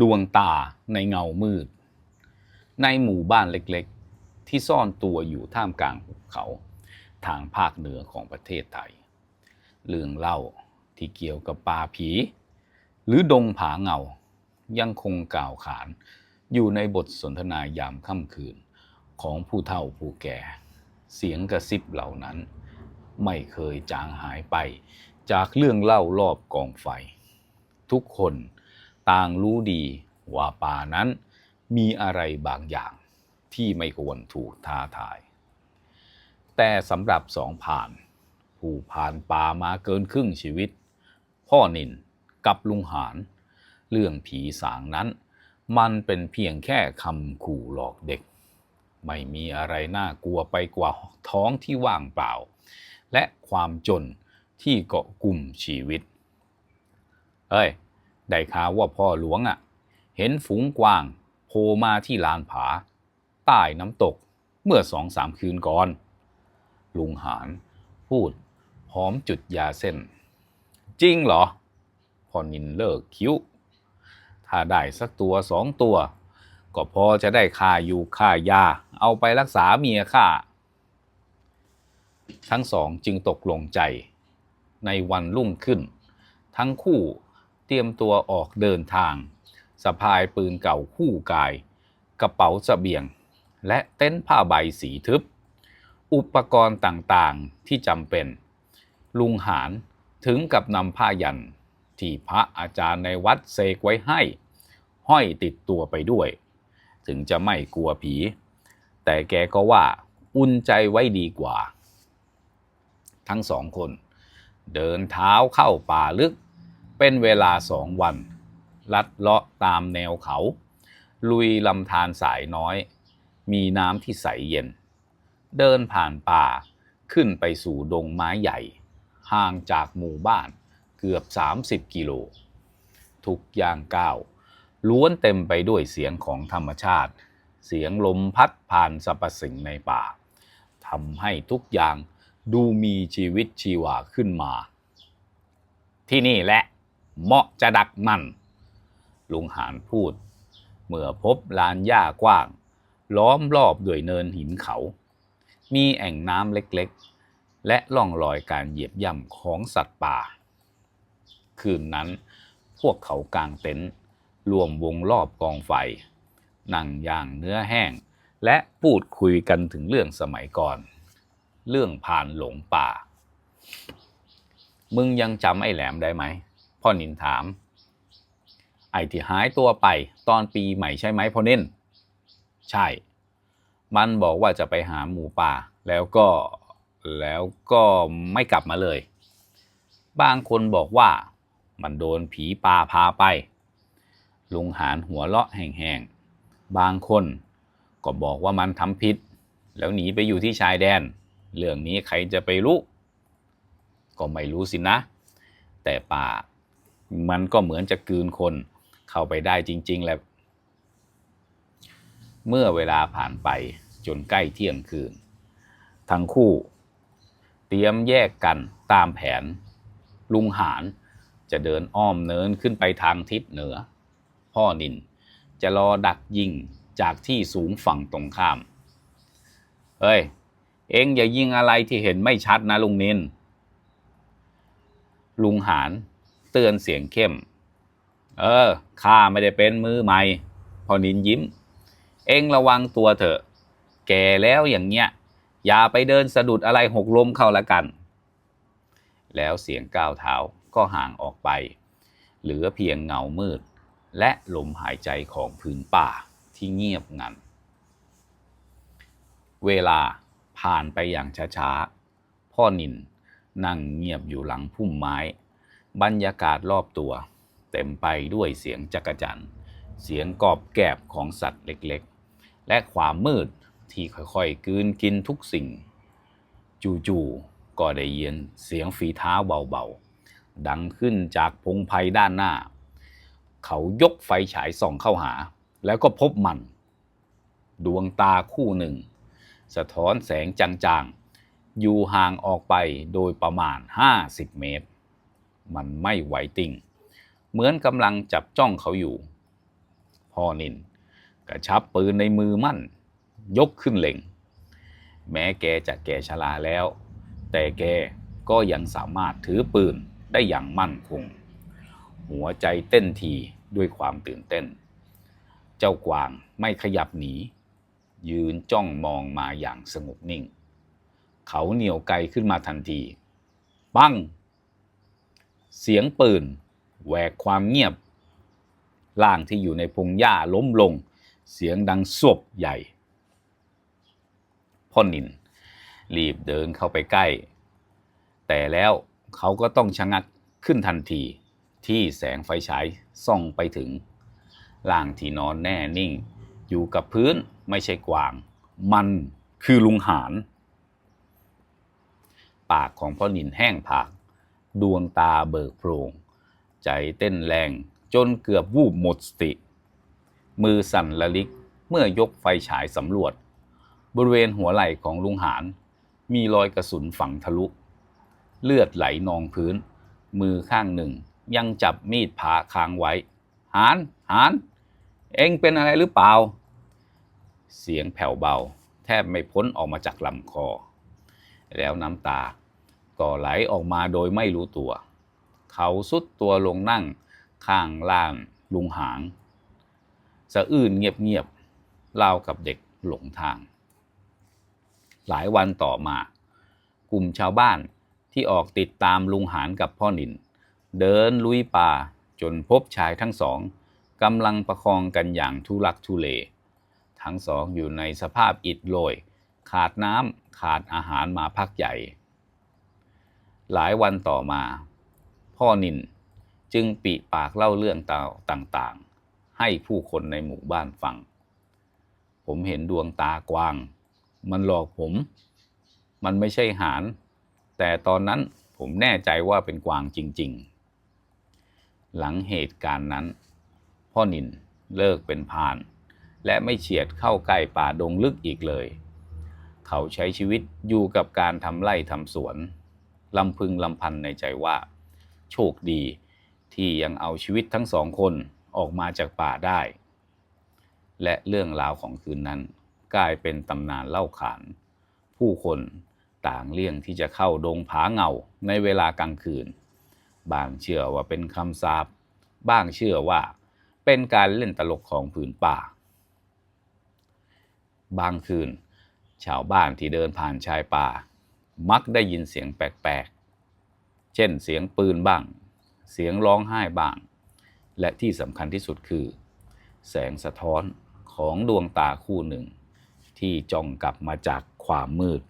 ดวงตาในเงามืด ในหมู่บ้านเล็กๆ ที่ซ่อนตัวอยู่ท่ามกลางหุบเขา ทางภาคเหนือของประเทศไทย เรื่องเล่าที่เกี่ยวกับป่าผี หรือดงผาเงายังคงกล่าวขาน อยู่ในบทสนทนายามค่ำคืนของผู้เฒ่าผู้แก่ เสียงกระซิบเหล่านั้น ไม่เคยจางหายไปจากเรื่องเล่ารอบกองไฟ ทุกคน ต่างรู้ดีว่าป่านั้นมีอะไรบางอย่างที่ไม่ควรถูกท้าทาย แต่สำหรับสองผ่าน ผู้ผ่านป่ามาเกินครึ่งชีวิต พ่อนินกับลุงหารเรื่องผีสางนั้น มันเป็นเพียงแค่คำขู่หลอกเด็ก ไม่มีอะไรน่ากลัวไปกว่าท้องที่ว่างเปล่า และความจนที่เกาะกลุ่มชีวิตเฮ้ย ได้ข่าวว่าพ่อหลวงอะ่ะ เห็นฝูงกวางโผล่มาที่ลานผา ใต้น้ำตกเมื่อสองสามคืนก่อน ลุงหารพูดพร้อมจุดยาเส้น จริงเหรอพอนินเลิกคิ้ว ถ้าได้สักตัวสองตัว ก็พอจะได้ค่าอยู่ค่ายา เอาไปรักษาเมียข้าทั้งสองจึงตกลงใจ ในวันรุ่งขึ้น ทั้งคู่ เตรียมตัวออกเดินทาง สะพายปืนเก่าคู่กาย กระเป๋าสเสบียง และเต็นท์ผ้าใบสีทึบ อุปกรณ์ต่างๆที่จำเป็น ลุงหารถึงกับนำผ้ายันที่พระอาจารย์ในวัดเสกไว้ให้ ห้อยติดตัวไปด้วย ถึงจะไม่กลัวผี แต่แกก็ว่าอุ่นใจไว้ดีกว่า ทั้งสองคน เดินเท้าเข้าป่าลึก เป็นเวลาสองวัน ลัดเลาะตามแนวเขา ลุยลำธารสายน้อย มีน้ำที่ใสเย็น เดินผ่านป่าขึ้นไปสู่ดงไม้ใหญ่ ห่างจากหมู่บ้านเกือบ 30 กิโล ทุกย่างก้าวล้วนเต็มไปด้วยเสียงของธรรมชาติ เสียงลมพัดผ่านสรรพสิ่งในป่าทำให้ทุกอย่างดูมีชีวิตชีวาขึ้นมา ที่นี่แหละ เหมาะจะดักมัน ลุงหานพูด เมื่อพบลานหญ้ากว้าง ล้อมรอบด้วยเนินหินเขา มีแอ่งน้ำเล็กๆ และล่องรอยการเหยียบย่ำของสัตว์ป่า คืนนั้นพวกเขากางเต็นท์รวมวงรอบกองไฟ นั่งย่างเนื้อแห้ง และพูดคุยกันถึงเรื่องสมัยก่อน เรื่องผ่านหลงป่า มึงยังจำไอ้แหลมได้ไหม พ่อนินถาม ไอ้ที่หายตัวไปตอนปีใหม่ใช่ไหมพ่อเน้นใช่ มันบอกว่าจะไปหาหมูป่า แล้วก็แล้วก็ไม่กลับมาเลย บางคนบอกว่ามันโดนผีป่าพาไป ลุงหานหัวเลาะแห้งๆ บางคนก็บอกว่ามันทำผิด แล้วหนีไปอยู่ที่ชายแดน เรื่องนี้ใครจะไปรู้ ก็ไม่รู้สินะ แต่ป่า มันก็เหมือนจะกืนคนเข้าไปได้จริง ๆ แหละ เมื่อเวลาผ่านไปจนใกล้เที่ยงคืน ทั้งคู่ เตรียมแยกกันตามแผน ลุงหารจะเดินอ้อมเนินขึ้นไปทางทิศเหนือ พ่อนินจะรอดักยิงจากที่สูงฝั่งตรงข้าม เฮ้ย เอ็งอย่ายิงอะไรที่เห็นไม่ชัดนะลุงนิน ลุงหาร เตือนเสียงเข้ม เออ ข้าไม่ได้เป็นมือใหม่ พอนินยิ้ม เอ็งระวังตัวเถอะ แก่แล้วอย่างเงี้ย อย่าไปเดินสะดุดอะไรหกล้มเข้าละกัน แล้วเสียงก้าวเท้าก็ห่างออกไป เหลือเพียงเงามืด และลมหายใจของพื้นป่าที่เงียบงัน เวลาผ่านไปอย่างช้าๆ พ่อนินนั่งเงียบอยู่หลังพุ่มไม้ บรรยากาศรอบตัว เต็มไปด้วยเสียงจักจั่นเสียงกอบแกบของสัตว์เล็กๆ และความมืดที่ค่อยๆกลืนกินทุกสิ่ง จู่ๆก็ได้ยินเสียงฝีเท้าเบาๆ ดังขึ้นจากพงไพ่ด้านหน้า เขายกไฟฉายส่องเข้าหา แล้วก็พบมัน ดวงตาคู่หนึ่ง สะท้อนแสงจางๆ อยู่ห่างออกไปโดยประมาณ 50 เมตร มันไม่ไหวติ่ง เหมือนกำลังจับจ้องเขาอยู่ พ่อนินกระชับปืนในมือมั่น ยกขึ้นเล็ง แม้แกจะแก่ชราแล้ว แต่แกก็ยังสามารถถือปืนได้อย่างมั่นคง หัวใจเต้นทีด้วยความตื่นเต้น เจ้ากวางไม่ขยับหนี ยืนจ้องมองมาอย่างสงบนิ่ง เขาเหนียวไกลขึ้นมาทันที ปั้ง เสียงปืนแหวกความเงียบร่างที่อยู่ในพงหญ้าล้มลง เสียงดังสวบใหญ่ พ่อนิน รีบเดินเข้าไปใกล้ แต่แล้วเขาก็ต้องชะงักขึ้นทันทีที่แสงไฟฉายส่องไปถึงร่างที่นอนแน่นิ่ง อยู่กับพื้นไม่ใช่กวาง มันคือลุงหาน ปากของพ่อนินแห้งผาก ดวงตาเบิกโพรง ใจเต้นแรง จนเกือบวูบหมดสติ มือสั่นละลิกเมื่อยกไฟฉายสำรวจ บริเวณหัวไหล่ของลุงหาน มีรอยกระสุนฝังทะลุ เลือดไหลนองพื้น มือข้างหนึ่งยังจับมีดผ่าค้างไว้ หาน หาน เอ็งเป็นอะไรหรือเปล่า เสียงแผ่วเบา แทบไม่พ้นออกมาจากลำคอ แล้วน้ำตา ก็ไหลออกมาโดยไม่รู้ตัว เขาสุดตัวลงนั่งข้างล่างลุงหาง สะอื้นเงียบๆรากับเด็กหลงทาง หลายวันต่อมา กลุ่มชาวบ้านที่ออกติดตามลุงหานกับพ่อนิน เดินลุยป่าจนพบชายทั้งสองกำลังประคองกันอย่างทุลักทุเล ทั้งสองอยู่ในสภาพอิดโรยขาดน้ำขาดอาหารมาพักใหญ่ หลายวันต่อมา พ่อนินจึงปิปากเล่าเรื่องต่างๆ ให้ผู้คนในหมู่บ้านฟัง ผมเห็นดวงตากวาง มันหลอกผม มันไม่ใช่หาน แต่ตอนนั้นผมแน่ใจว่าเป็นกวางจริง ๆ หลังเหตุการณ์นั้น พ่อนินเลิกเป็นพาน และไม่เฉียดเข้าใกล้ป่าดงลึกอีกเลย เขาใช้ชีวิตอยู่กับการทำไร่ทำสวน ลำพึงลำพันในใจว่า โชคดีที่ยังเอาชีวิตทั้งสองคนออกมาจากป่าได้ และเรื่องราวของคืนนั้น กลายเป็นตำนานเล่าขาน ผู้คนต่างเลี่ยงที่จะเข้าดงผาเงาในเวลากลางคืน บางเชื่อว่าเป็นคำสาปบ้างเชื่อว่าเป็นการเล่นตลกของผืนป่า บางคืน ชาวบ้านที่เดินผ่านชายป่า มักได้ยินเสียงแปลกๆ เช่นเสียงปืนบ้าง เสียงร้องไห้บ้าง และที่สำคัญที่สุดคือ แสงสะท้อนของดวงตาคู่หนึ่ง ที่จ้องกลับมาจากความมืด